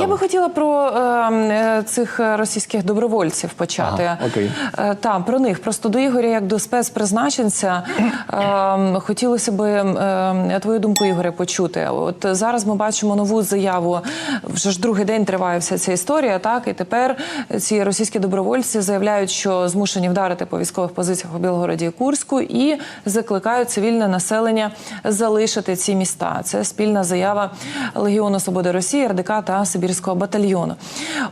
Я би хотіла про е, е, цих е, російських добровольців почати. Ага, окей. Е, та, про них. Просто до Ігоря, як до спецпризначенця, е, хотілося би е, твою думку, Ігоре, почути. От зараз ми бачимо нову заяву. Вже ж другий день триває вся ця історія. Так, і тепер ці російські добровольці заявляють, що змушені вдарити по військових позиціях у Білгороді і Курську і закликають цивільне населення залишити ці міста. Це спільна заява Легіону Свободи Росії, РДК та Сибірського батальйону.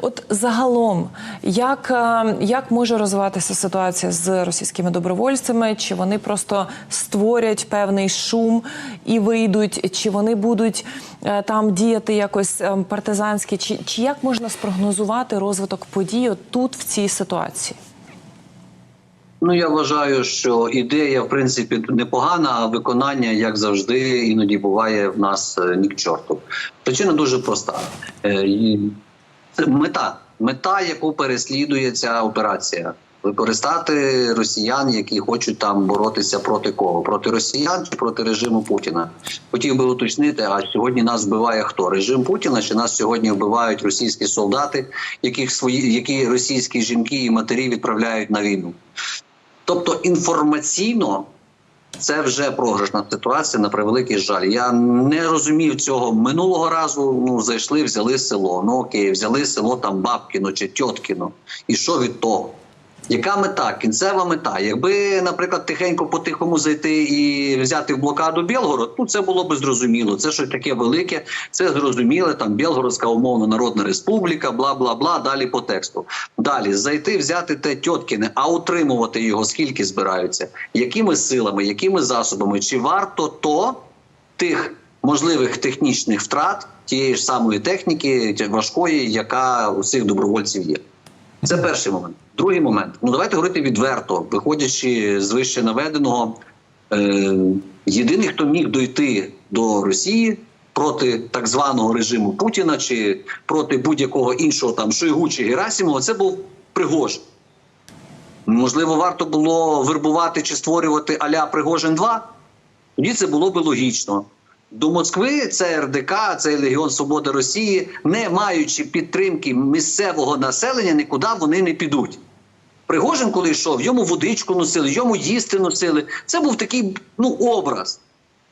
От загалом, як, е, як може розвиватися ситуація з російськими добровольцями? Чи вони просто створять певний шум і вийдуть, чи вони будуть е, там діяти якось партизанські? чи, чи як можна спрогнозувати розвиток подій тут в цій ситуації? Ну я вважаю, що ідея в принципі непогана, а виконання, як завжди, іноді буває в нас е, ні к чорту. Причина дуже проста. Е, мета, мета, яку переслідує ця операція. Використати росіян, які хочуть там боротися проти кого? Проти росіян чи проти режиму Путіна? Хотів би уточнити, а сьогодні нас вбиває хто? Режим Путіна? Чи нас сьогодні вбивають російські солдати, яких свої які російські жінки і матері відправляють на війну? Тобто інформаційно це вже програшна ситуація на превеликий жаль. Я не розумів цього минулого разу. Ну зайшли, взяли село. Ну окей, взяли село там Бабкіно чи Тьоткіно. І що від того? Яка мета? Кінцева мета. Якби, наприклад, тихенько по-тихому зайти і взяти в блокаду Білгород, ну це було би зрозуміло. Це щось таке велике, це зрозуміле. Там Білгородська умовно народна республіка, бла бла бла. Далі по тексту. Далі зайти, взяти те Тьоткіне, а утримувати його скільки збираються, якими силами, якими засобами, чи варто то тих можливих технічних втрат тієї ж самої техніки важкої, яка у цих добровольців є. Це перший момент. Другий момент. Ну давайте говорити відверто, виходячи з вище наведеного, е, єдиний, хто міг дойти до Росії проти так званого режиму Путіна чи проти будь-якого іншого там Шойгу чи Герасимова, це був Пригожин. Можливо, варто було вербувати чи створювати аля Пригожин 2 Тоді це було би логічно. До Москви це РДК, цей Легіон Свободи Росії, не маючи підтримки місцевого населення, нікуди вони не підуть. Пригожин, коли йшов, йому водичку носили, йому їсти носили. Це був такий ну, образ.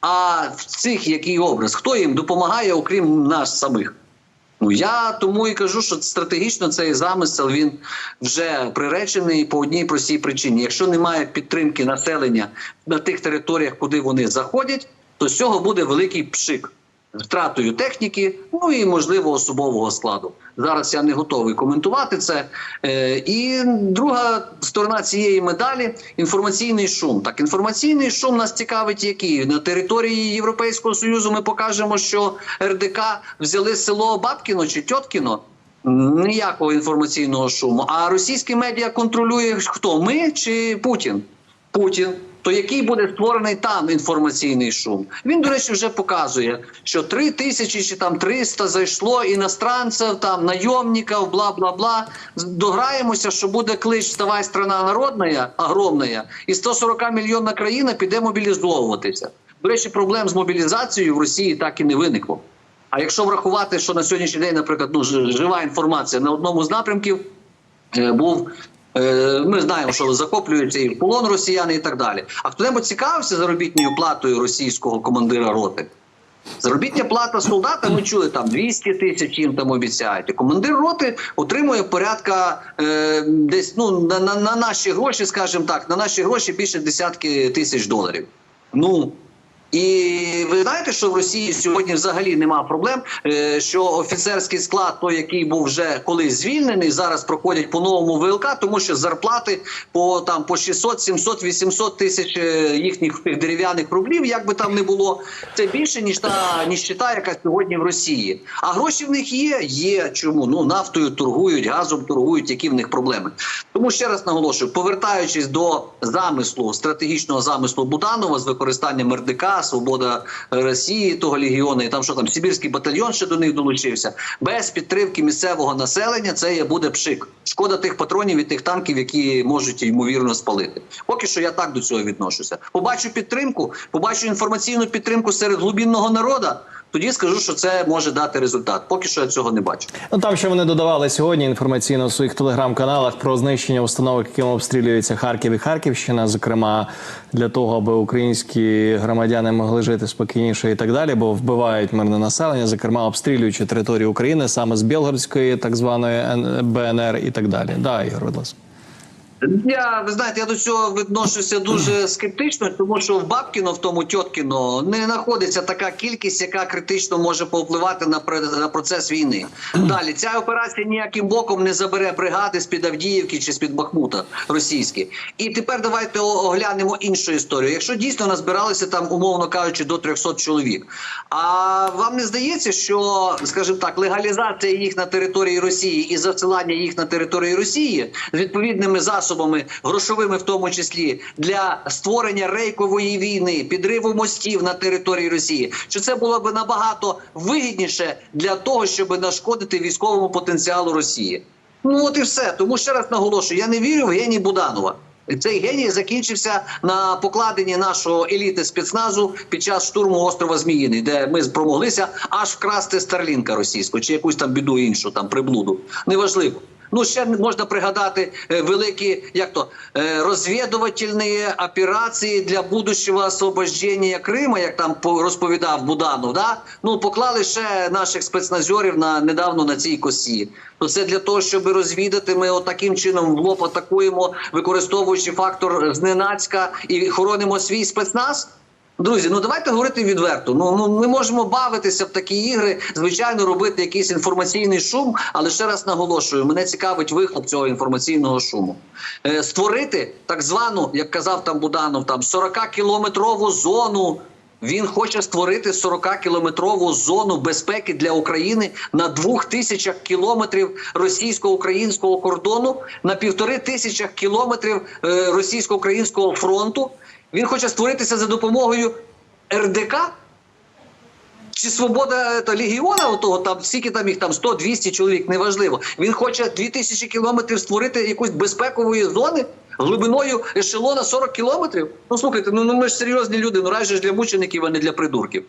А в цих який образ? Хто їм допомагає, окрім нас самих? Ну я тому і кажу, що стратегічно цей замисел він вже приречений по одній простій причині. Якщо немає підтримки населення на тих територіях, куди вони заходять, то з цього буде великий пшик втратою техніки, ну і можливо особового складу. Зараз я не готовий коментувати це. Е, і друга сторона цієї медалі інформаційний шум. Так, інформаційний шум нас цікавить, який на території Європейського союзу ми покажемо, що РДК взяли село Бабкіно чи Тьоткіно. Ніякого інформаційного шуму. А російські медіа контролює хто? Ми чи Путін? Путін. То який буде створений там інформаційний шум? Він, до речі, вже показує, що 3 тисячі чи там 300 зайшло іностранців, там найомників, бла бла бла. Дограємося, що буде клич «Вставай, страна народна, огромна, і 140 мільйонна країна піде мобілізовуватися. До речі, проблем з мобілізацією в Росії так і не виникло. А якщо врахувати, що на сьогоднішній день, наприклад, ну жива інформація на одному з напрямків е, був. Е, Ми знаємо, що захоплюються і полон росіяни, і так далі. А хто-небудь цікавився заробітною платою російського командира роти? Заробітня плата солдата, ми чули там 200 тисяч їм там обіцяють. Командир роти отримує порядка е, десь ну на, на, на наші гроші, скажімо так, на наші гроші більше десятки тисяч доларів. Ну і ви знаєте, що в Росії сьогодні взагалі нема проблем, е, що офіцерський склад, той, який був вже колись звільнений, зараз проходять по новому ВЛК, тому що зарплати по там по 600, 700, 800 тисяч е, їхніх тих дерев'яних рублів, як би там не було, це більше ніж та ніщита, яка сьогодні в Росії. А гроші в них є. Є чому? Ну нафтою торгують, газом торгують. Які в них проблеми? Тому ще раз наголошую, повертаючись до замислу стратегічного замислу Буданова з використанням РДК, Свобода Росії, того легіону, і там що там Сибірський батальйон ще до них долучився. Без підтримки місцевого населення це є буде пшик. Шкода тих патронів і тих танків, які можуть ймовірно спалити. Поки що я так до цього відношуся. Побачу підтримку, побачу інформаційну підтримку серед глубінного народу. Тоді скажу, що це може дати результат. Поки що я цього не бачу. Ну там ще вони додавали сьогодні інформаційно в своїх телеграм-каналах про знищення установок, якими обстрілюється Харків і Харківщина, зокрема для того, аби українські громадяни могли жити спокійніше і так далі, бо вбивають мирне населення, зокрема обстрілюючи територію України саме з Білгородської, так званої БНР і так далі. Да, Ігор, будь ласка. Я ви знаєте, я до цього відношуся дуже скептично, тому що в Бабкіно, в тому Тьоткіно, не знаходиться така кількість, яка критично може повпливати на на процес війни. Далі ця операція ніяким боком не забере бригади з під Авдіївки чи з під Бахмута російські. І тепер давайте оглянемо іншу історію. Якщо дійсно назбиралися там, умовно кажучи, до 300 чоловік. А вам не здається, що, скажімо так, легалізація їх на території Росії і засилання їх на територію Росії з відповідними засобами, грошовими в тому числі, для створення рейкової війни, підриву мостів на території Росії, що це було б набагато вигідніше для того, щоб нашкодити військовому потенціалу Росії? Ну от і все. Тому ще раз наголошую: я не вірю в геній Буданова. Цей геній закінчився на покладенні нашого еліти спецназу під час штурму острова Зміїний, де ми спромоглися аж вкрасти Старлінка російського чи якусь там біду іншу, там приблуду. Неважливо. Ну ще можна пригадати е, великі, як то е, розвідувальні операції для будущого освобождення Крима, як там по- розповідав Буданов. Да? Ну поклали ще наших спецназерів на недавно на цій косі. То це для того, щоб розвідати. Ми отаким чином в лоб атакуємо, використовуючи фактор зненацька і хоронимо свій спецназ. Друзі, ну давайте говорити відверто. Ну, ну ми можемо бавитися в такі ігри, звичайно, робити якийсь інформаційний шум, але ще раз наголошую, мене цікавить вихлоп цього інформаційного шуму. Е, створити так звану, як казав там Буданов, там 40-кілометрову зону. Він хоче створити 40-кілометрову зону безпеки для України на двох тисячах кілометрів російсько-українського кордону, на півтори тисячах кілометрів е, російсько-українського фронту. Він хоче створитися за допомогою РДК. Чи свобода та легіона отого там скільки там їх там 100-200 чоловік, неважливо. Він хоче 2000 кілометрів створити якусь безпекової зони глибиною ешелона 40 кілометрів. Ну слухайте, ну, ну ми ж серйозні люди, ну раніше ж для мучеників, а не для придурків.